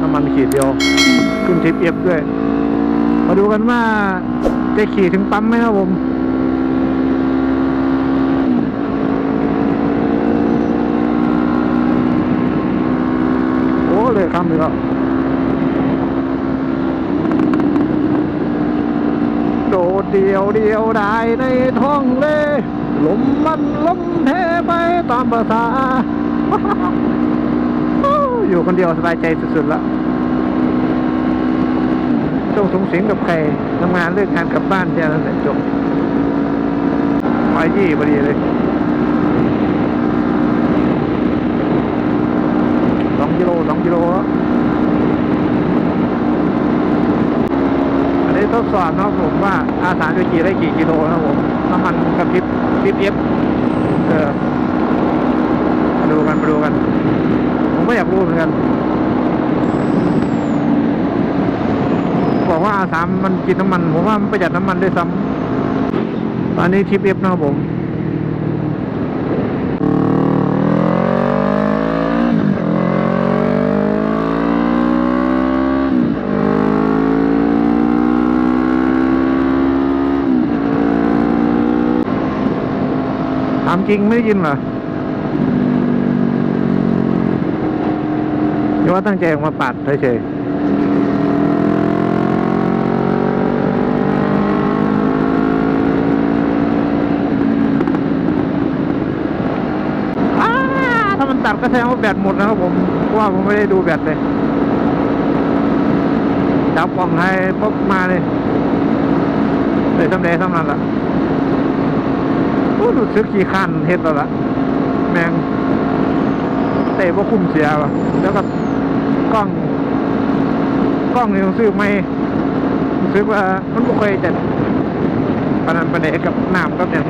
น้ำมันขีดเดียว ขึ้นทิปเอฟด้วย มาดูกันว่าจะขี่ถึงปั๊มไหมครับผมโอ้เลยคำเลยครับโดดเดียวเดียวได้ในท้องเลยลมมันลมเทไปตามภาษา อยู่คนเดียวสบายใจสุดๆแล้วต้องสูงสิงกับใครทำงานเลิกงานกลับบ้านแค่นั้นแหละจบไปยี่พอดีเลยสองกิโลสองกิโลอันนี้ทดสอบนะผมว่าอาสาจะขี่ได้กี่กิโลนะผมน้ำมันกับทิปทิปเอฟเออมาดูกันมาดูกัน ผม ก็อยากรู้เหมือนกัน บอกว่าสามมันกินน้ำมัน ผมว่ามันประหยัดน้ำมันด้วยซ้ำตอนนี้ทิปเอฟนะครับผมถามจริงไม่ได้ยินเหรอ หรือว่าตั้งใจออกมาปัดเฉยถ้ามันตัดก็แสดงว่าแบตหมดนะครับผมเพราะว่าผมไม่ได้ดูแบตเลย จับกล่องไทยปุ๊บมาเลยเลยทำเดทำนั้นละโอ้รู้สึกขี้ขันเฮ็ดแล้วละแมงเตะว่าคุ้มเสียว่ะแล้วก็ กล้อง กล้องนี่ต้องซื้อไม่รู้สึกว่ามันบ่เคยจะปานนันประเดกับน้ำกับอย่าง